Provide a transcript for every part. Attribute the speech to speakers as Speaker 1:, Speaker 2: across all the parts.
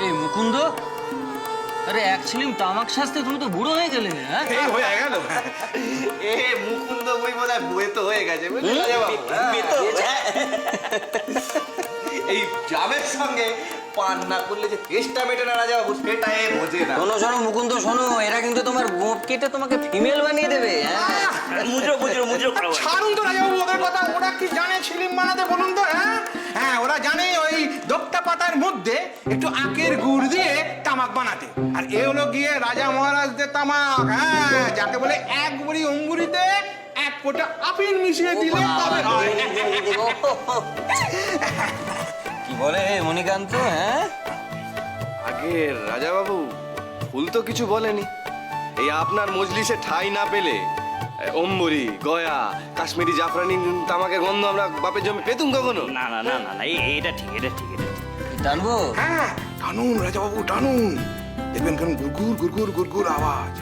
Speaker 1: এই মুকুন্দ আরে এক ছিলিম তামাক শাস্তে তুমি তো বুড়ো হয়ে গেলে হ্যাঁ
Speaker 2: এই হয়ে গেল
Speaker 3: এ মুকুন্দ বই মনে হয় বয়ে তো হয়ে গেছে বুঝলি? হ্যাঁ। এই জামের সঙ্গে পান না করলে যে টেস্টটা মেটে না রাজাবাবু সেটা এ বোঝে না।
Speaker 1: শোনো শোনো মুকুন্দ শোনো এরা কিন্তু তোমার গোপ কেটে তোমাকে ফিমেল বানিয়ে দেবে হ্যাঁ?
Speaker 4: মুজরো মুজরো মুজরো
Speaker 2: ছাড়ুন তো রাজাবাবু ওদের কথা ওরা কি জানে ছিলিম বানাতে বলুন তো হ্যাঁ? হ্যাঁ ওরা জানে ওই দোক্তা পাতার মধ্যে একটু আখের গুড় দিয়ে তামাক বানাতে। আর এ হলো গিয়ে রাজা মহারাজদের তামাক হ্যাঁ যাকে বলে এক বড়ি অঙ্গুরিতে এক ফোঁটা আফিন মিশিয়ে দিলে তবে হয়
Speaker 1: বলে মণিকান্ত হ্যাঁ?
Speaker 3: আগে রাজাবাবু ভুল তো কিছু বলেনি। এই আপনার মজলিসে ঠাই না পেলে অম্বরি গয়া কাশ্মীরি জাফরানি তামাকের গন্ধ আমরা বাপের জমি পেতুম কখনো?
Speaker 4: না না না না না এটা ঠিক এটা ঠিক এটা
Speaker 1: টানবো?
Speaker 2: হ্যাঁ টানুন রাজাবাবু টানুন। দেখবেন কেমন গুরগুর গুরগুর গুরগুর আওয়াজ।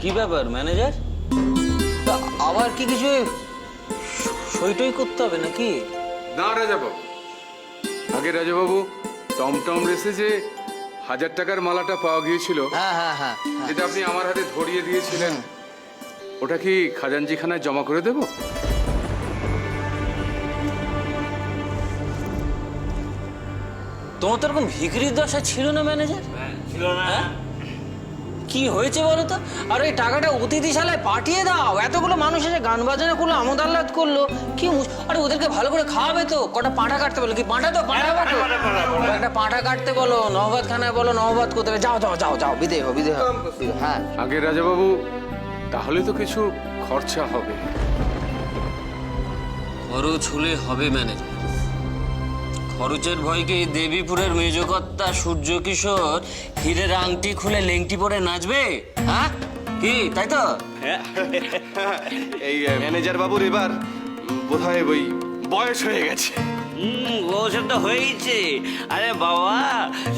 Speaker 1: কি ব্যাপার ম্যানেজার? তা আবার কি কিছু সইটই করতে হবে নাকি?
Speaker 5: না রাজাবাবু। আগে রাজাবাবু টমটম রেসে যে হাজার টাকার মালাটা পাওয়া গিয়েছিল
Speaker 1: হ্যাঁ হ্যাঁ হ্যাঁ হ্যাঁ।
Speaker 5: যেটা আপনি আমার হাতে ধরিয়ে দিয়েছিলেন। ওটা কি খাজানজিখানায় জমা করে দেব?
Speaker 1: তোমার তো এরকম ভিখিরির দশা ছিল না ম্যানেজার
Speaker 4: ছিল না।
Speaker 1: কি হয়েছে বলো তো? আর ওই টাকাটা অতিথিশালায় পাঠিয়ে দাও। এতগুলো মানুষ এসে গান বাজনা করল আমোদ আহ্লাদ করল। কি আরে ওদেরকে ভালো করে খাওয়াবে তো? কটা পাঁঠা কাটতে বলো কি? পাঁঠা তো পাঁঠা কাটো একটা পাঁঠা কাটতে বলো নহবাদ খানায় বলো নহবাদ করতে হবে। যাও যাও যাও যাও বিদে হো বিদে হো হ্যাঁ।
Speaker 5: আগে রাজাবাবু তাহলে তো কিছু খরচা হবে।
Speaker 1: খরচ হলে হবে ম্যানেজার। খরচের ভয়কে দেবীপুরের মেজকর্তা সূর্য কিশোর হীরের আংটি খুলে লেংটি পরে নাচবে? হ্যাঁ? কি তাই তো?
Speaker 3: এই ম্যানেজার বাবুর এবার বোধ হয় ওই বয়স হয়ে গেছে।
Speaker 4: হুম ওসব তো হয়েছে আরে বাবা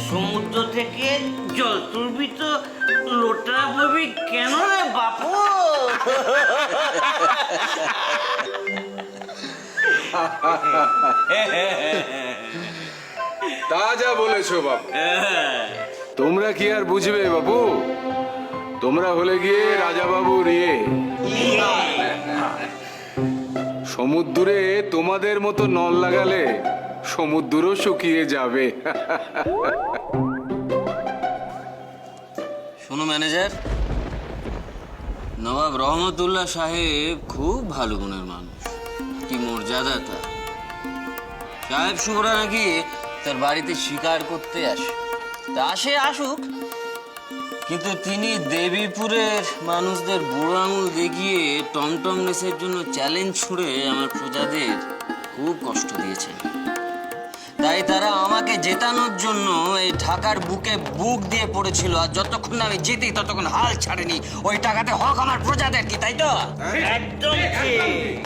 Speaker 4: সমুদ্র থেকে জল তুলবি তো লোটা পাবি কেন রে বাপু?
Speaker 5: তা যা বলেছ বাবু। তোমরা কি আর বুঝবে বাবু? তোমরা হলে গিয়ে রাজাবাবু রিয়ে সমুদ্রে তোমাদের মতো নল লাগালে সমুদ্রও শুকিয়ে যাবে।
Speaker 1: শোনো ম্যানেজার, নবাব রহমতুল্লাহ সাহেব খুব ভালো গুণের মানুষ। কি মর্যাদা তার। সাহেব শুভরা নাকি তার বাড়িতে শিকার করতে আসে তা আসে আসুক কিন্তু তিনি দেবীপুরের মানুষদের বুড়ো আঙুল দেখিয়ে টমটম রেসের জন্য চ্যালেঞ্জ ছুড়ে আমার প্রজাদের খুব কষ্ট দিয়েছেন। তাই তারা আমাকে জেতানোর জন্য এই ঢাকার বুকে বুক দিয়ে পড়েছিল আর যতক্ষণ না আমি জিতি ততক্ষণ হাল ছাড়েনি। ওই টাকাতে হক আমার প্রজাদের কি তাই তো?
Speaker 4: একদম ঠিক।